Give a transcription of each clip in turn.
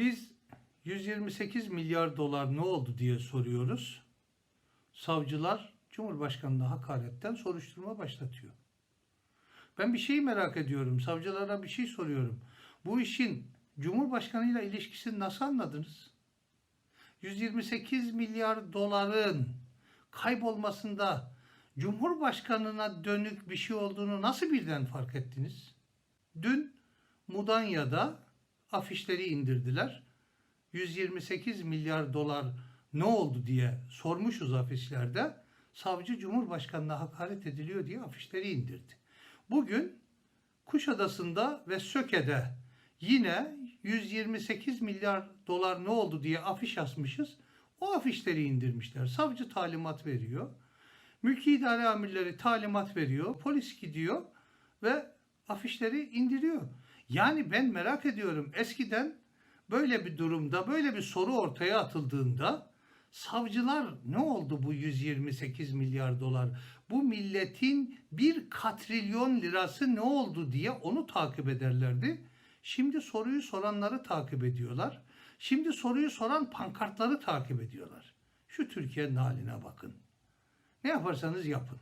Biz 128 milyar dolar ne oldu diye soruyoruz. Savcılar Cumhurbaşkanı'na hakaretten soruşturma başlatıyor. Ben bir şeyi merak ediyorum. Savcılara bir şey soruyorum. Bu işin Cumhurbaşkanıyla ilişkisini nasıl anladınız? 128 milyar doların kaybolmasında Cumhurbaşkanına dönük bir şey olduğunu nasıl birden fark ettiniz? Dün Mudanya'da afişleri indirdiler. 128 milyar dolar ne oldu diye sormuşuz afişlerde. Savcı Cumhurbaşkanına hakaret ediliyor diye afişleri indirdi. Bugün Kuşadası'nda ve Söke'de yine 128 milyar dolar ne oldu diye afiş asmışız. O afişleri indirmişler. Savcı talimat veriyor. Mülki idare amirleri talimat veriyor. Polis gidiyor ve afişleri indiriyor. Yani ben merak ediyorum eskiden böyle bir durumda böyle bir soru ortaya atıldığında savcılar ne oldu bu 128 milyar dolar? Bu milletin bir katrilyon lirası ne oldu diye onu takip ederlerdi. Şimdi soruyu soranları takip ediyorlar. Şimdi soruyu soran pankartları takip ediyorlar. Şu Türkiye'nin haline bakın. Ne yaparsanız yapın.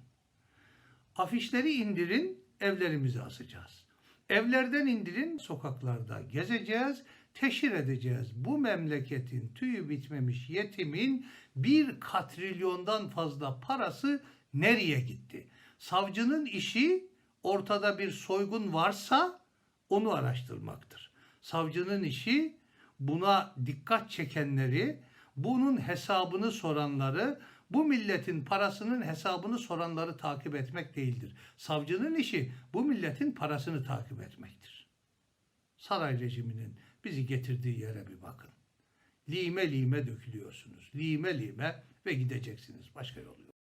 Afişleri indirin, evlerimize asacağız. Evlerden indirin, sokaklarda gezeceğiz, teşhir edeceğiz. Bu memleketin tüyü bitmemiş yetimin bir katrilyondan fazla parası nereye gitti? Savcının işi ortada bir soygun varsa onu araştırmaktır. Savcının işi buna dikkat çekenleri, bunun hesabını soranları, bu milletin parasının hesabını soranları takip etmek değildir. Savcının işi bu milletin parasını takip etmektir. Saray rejiminin bizi getirdiği yere bir bakın. Lime lime dökülüyorsunuz. Lime lime ve gideceksiniz. Başka yolu yok.